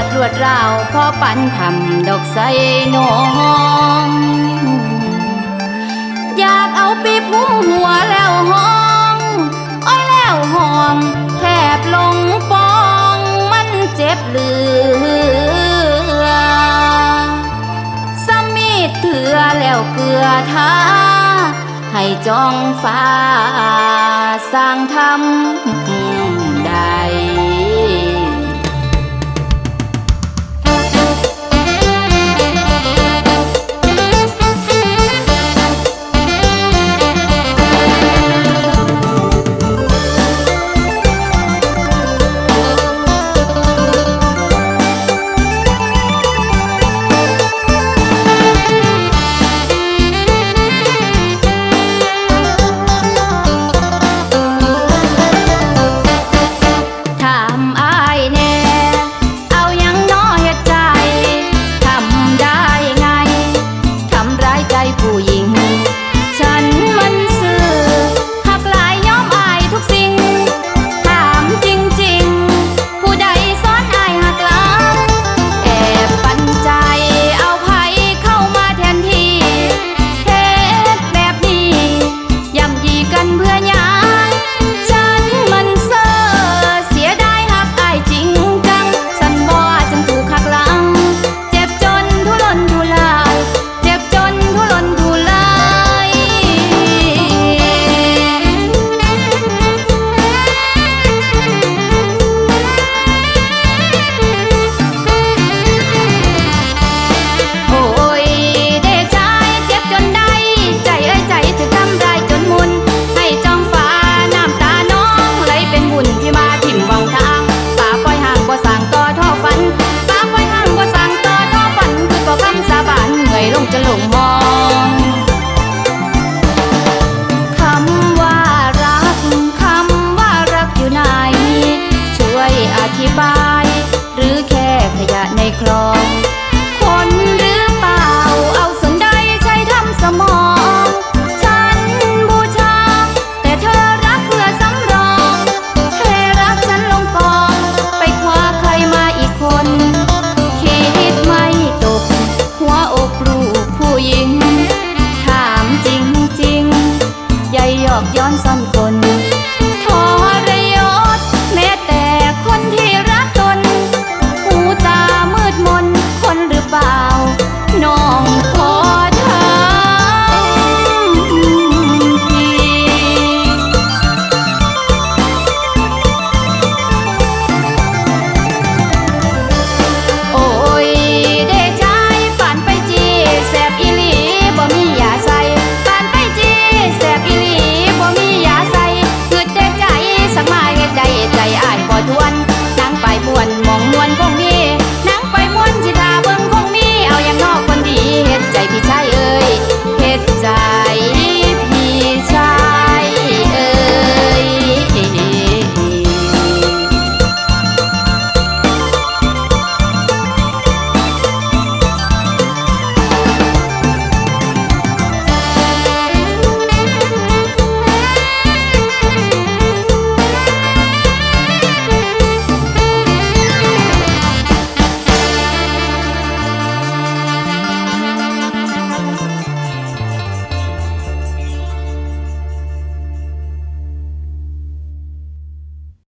ปวดรวดราวพอปันทำดอกใสน้องอยากเอาปีบหุ้มหัวแล้วห้องอ้อยแล้วห้องแทบลงปองมันเจ็บเหลือสมีดเถื่อแล้วเกลือทาให้จองฟ้าสร้างทำ ครองคนหรือเปล่า เอาส่วนใดใช้ทำสมอง ฉันบูชา แต่เธอรักเพื่อสำรองให้รักฉันลงกอง ไปคว้าใครมาอีกคน คิดไม่ตก หัวอกลูกผู้หญิง ถามจริงจริงใหญ่หยอกย้อนซ่อนคน วันมองมวนคง